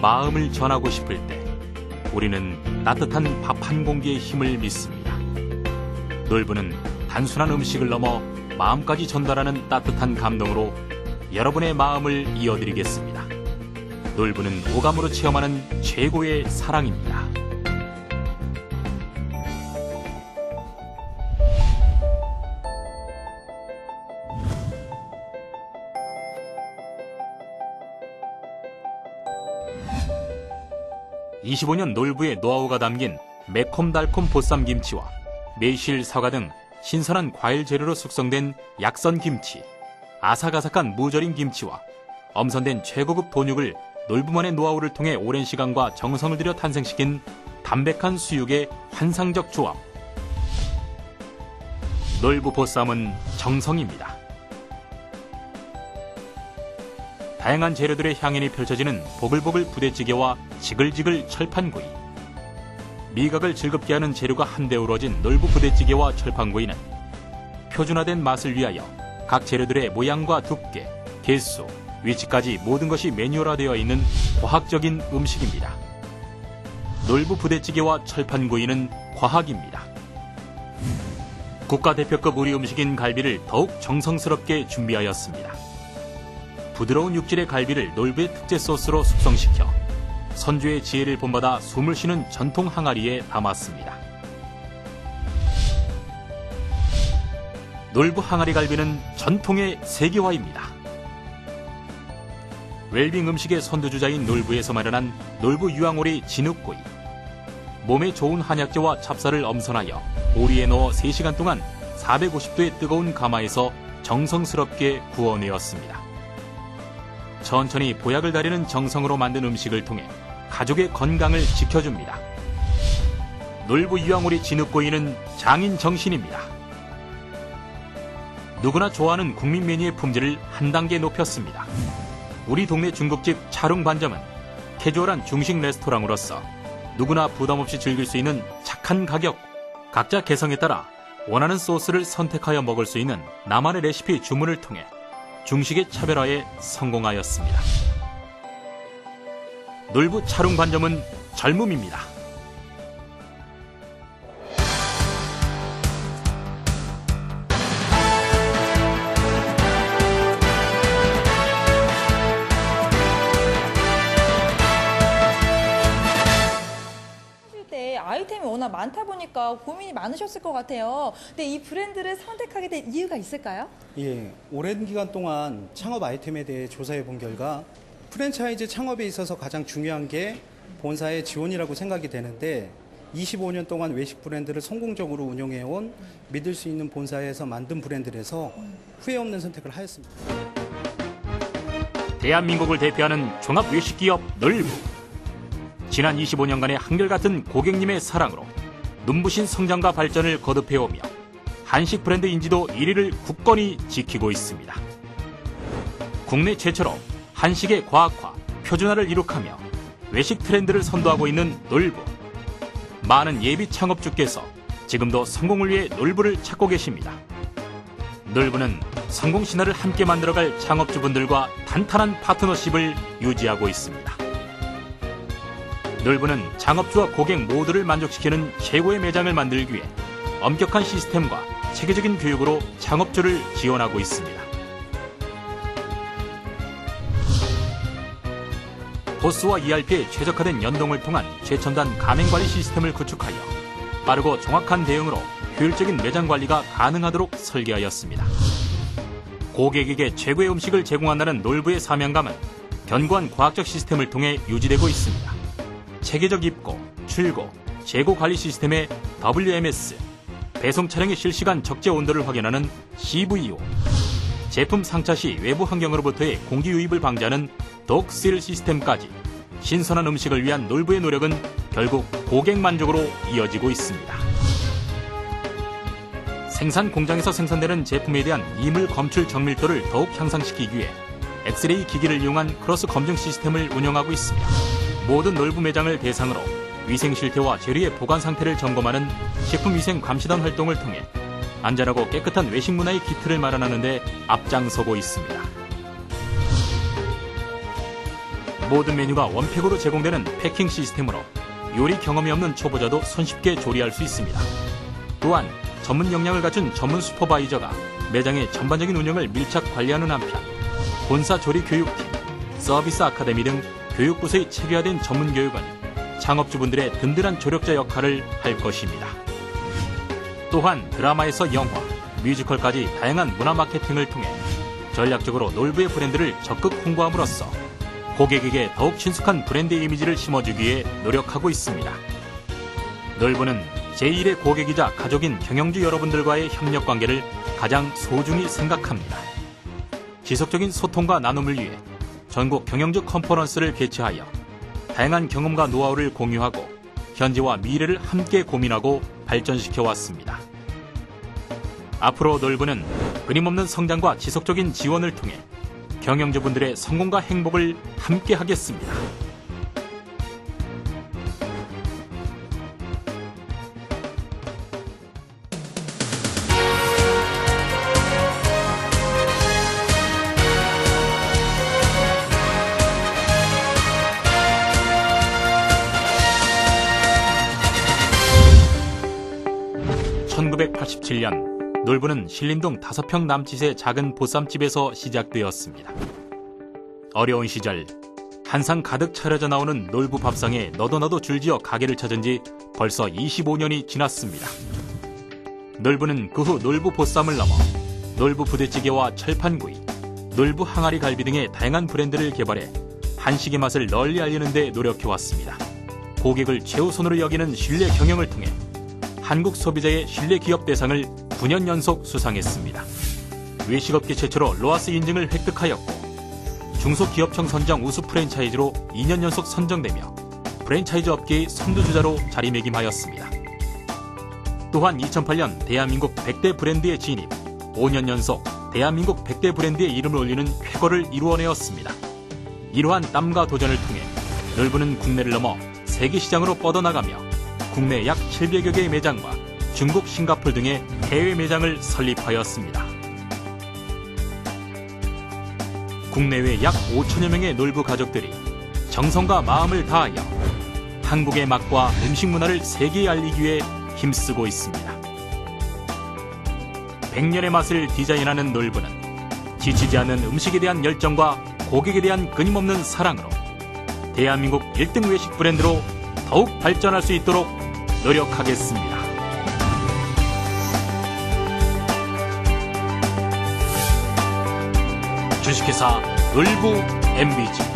마음을 전하고 싶을 때 우리는 따뜻한 밥 한 공기의 힘을 믿습니다. 놀부는 단순한 음식을 넘어 마음까지 전달하는 따뜻한 감동으로 여러분의 마음을 이어드리겠습니다. 놀부는 오감으로 체험하는 최고의 사랑입니다. (25년) 놀부의 노하우가 담긴 매콤달콤 보쌈김치와 매실 사과 등 신선한 과일 재료로 숙성된 약선 김치, 아삭아삭한 무절임 김치와 엄선된 최고급 돈육을 놀부만의 노하우를 통해 오랜 시간과 정성을 들여 탄생시킨 담백한 수육의 환상적 조합. 놀부 보쌈은 정성입니다. 다양한 재료들의 향연이 펼쳐지는 보글보글 부대찌개와 지글지글 철판구이. 미각을 즐겁게 하는 재료가 한데 우러진 놀부 부대찌개와 철판구이는 표준화된 맛을 위하여 각 재료들의 모양과 두께, 개수, 위치까지 모든 것이 매뉴얼화되어 있는 과학적인 음식입니다. 놀부 부대찌개와 철판구이는 과학입니다. 국가대표급 우리 음식인 갈비를 더욱 정성스럽게 준비하였습니다. 부드러운 육질의 갈비를 놀부의 특제 소스로 숙성시켜 선주의 지혜를 본받아 숨을 쉬는 전통 항아리에 담았습니다. 놀부 항아리 갈비는 전통의 세계화입니다. 웰빙 음식의 선두주자인 놀부에서 마련한 놀부 유황오리 진흙구이. 몸에 좋은 한약재와 찹쌀을 엄선하여 오리에 넣어 3시간 동안 450도의 뜨거운 가마에서 정성스럽게 구워내었습니다. 천천히 보약을 다리는 정성으로 만든 음식을 통해 가족의 건강을 지켜줍니다. 놀부 유황오리 진흙구이는 장인 정신입니다. 누구나 좋아하는 국민 메뉴의 품질을 한 단계 높였습니다. 우리 동네 중국집 차룽 반점은 캐주얼한 중식 레스토랑으로서 누구나 부담 없이 즐길 수 있는 착한 가격, 각자 개성에 따라 원하는 소스를 선택하여 먹을 수 있는 나만의 레시피 주문을 통해 중식의 차별화에 성공하였습니다. 놀부 차룽 반점은 젊음입니다. 많다 보니까 고민이 많으셨을 것 같아요. 근데 이 브랜드를 선택하게 된 이유가 있을까요? 예, 오랜 기간 동안 창업 아이템에 대해 조사해 본 결과 프랜차이즈 창업에 있어서 가장 중요한 게 본사의 지원이라고 생각이 되는데 25년 동안 외식 브랜드를 성공적으로 운영해 온 믿을 수 있는 본사에서 만든 브랜드라서 후회 없는 선택을 하였습니다. 대한민국을 대표하는 종합 외식기업 놀부. 지난 25년간의 한결같은 고객님의 사랑으로 눈부신 성장과 발전을 거듭해오며 한식 브랜드 인지도 1위를 굳건히 지키고 있습니다. 국내 최초로 한식의 과학화, 표준화를 이룩하며 외식 트렌드를 선도하고 있는 놀부. 많은 예비 창업주께서 지금도 성공을 위해 놀부를 찾고 계십니다. 놀부는 성공 신화를 함께 만들어갈 창업주분들과 탄탄한 파트너십을 유지하고 있습니다. 놀부는 창업주와 고객 모두를 만족시키는 최고의 매장을 만들기 위해 엄격한 시스템과 체계적인 교육으로 창업주를 지원하고 있습니다. 보스와 ERP의 최적화된 연동을 통한 최첨단 가맹관리 시스템을 구축하여 빠르고 정확한 대응으로 효율적인 매장 관리가 가능하도록 설계하였습니다. 고객에게 최고의 음식을 제공한다는 놀부의 사명감은 견고한 과학적 시스템을 통해 유지되고 있습니다. 체계적 입고, 출고, 재고 관리 시스템의 WMS, 배송 차량의 실시간 적재 온도를 확인하는 CVO, 제품 상차 시 외부 환경으로부터의 공기 유입을 방지하는 독실 시스템까지 신선한 음식을 위한 놀부의 노력은 결국 고객 만족으로 이어지고 있습니다. 생산 공장에서 생산되는 제품에 대한 이물 검출 정밀도를 더욱 향상시키기 위해 엑스레이 기기를 이용한 크로스 검증 시스템을 운영하고 있으며 모든 놀부 매장을 대상으로 위생 실태와 재료의 보관 상태를 점검하는 식품위생 감시단 활동을 통해 안전하고 깨끗한 외식 문화의 기틀을 마련하는 데 앞장서고 있습니다. 모든 메뉴가 원팩으로 제공되는 패킹 시스템으로 요리 경험이 없는 초보자도 손쉽게 조리할 수 있습니다. 또한 전문 역량을 갖춘 전문 슈퍼바이저가 매장의 전반적인 운영을 밀착 관리하는 한편 본사 조리 교육팀, 서비스 아카데미 등 교육부서의 체계화된 전문 교육은 창업주분들의 든든한 조력자 역할을 할 것입니다. 또한 드라마에서 영화, 뮤지컬까지 다양한 문화 마케팅을 통해 전략적으로 놀부의 브랜드를 적극 홍보함으로써 고객에게 더욱 친숙한 브랜드 이미지를 심어주기 위해 노력하고 있습니다. 놀부는 제1의 고객이자 가족인 경영주 여러분들과의 협력 관계를 가장 소중히 생각합니다. 지속적인 소통과 나눔을 위해 전국 경영주 컨퍼런스를 개최하여 다양한 경험과 노하우를 공유하고 현재와 미래를 함께 고민하고 발전시켜 왔습니다. 앞으로 놀부는 끊임없는 성장과 지속적인 지원을 통해 경영주분들의 성공과 행복을 함께 하겠습니다. (1987년) 놀부는 신림동 다섯 평 남짓의 작은 보쌈집에서 시작되었습니다. 어려운 시절 한상 가득 차려져 나오는 놀부 밥상에 너도 나도 줄지어 가게를 찾은 지 벌써 25년이 지났습니다. 놀부는 그 후 놀부 보쌈을 넘어 놀부 부대찌개와 철판구이, 놀부 항아리 갈비 등의 다양한 브랜드를 개발해 한식의 맛을 널리 알리는 데 노력해왔습니다. 고객을 최우선으로 여기는 신뢰 경영을 통해 한국 소비자의 신뢰 기업 대상을 9년 연속 수상했습니다. 외식업계 최초로 로아스 인증을 획득하였고 중소기업청 선정 우수 프랜차이즈로 2년 연속 선정되며 프랜차이즈 업계의 선두주자로 자리매김하였습니다. 또한 2008년 대한민국 100대 브랜드에 진입, 5년 연속 대한민국 100대 브랜드의 이름을 올리는 쾌거를 이루어내었습니다. 이러한 땀과 도전을 통해 넓은 국내를 넘어 세계 시장으로 뻗어나가며 국내 약 700여 개의 매장과 중국, 싱가폴 등의 해외 매장을 설립하였습니다. 국내외 약 5천여 명의 놀부 가족들이 정성과 마음을 다하여 한국의 맛과 음식 문화를 세계에 알리기 위해 힘쓰고 있습니다. 100년의 맛을 디자인하는 놀부는 지치지 않는 음식에 대한 열정과 고객에 대한 끊임없는 사랑으로 대한민국 1등 외식 브랜드로 더욱 발전할 수 있도록 노력하겠습니다. 주식회사 놀부 MBG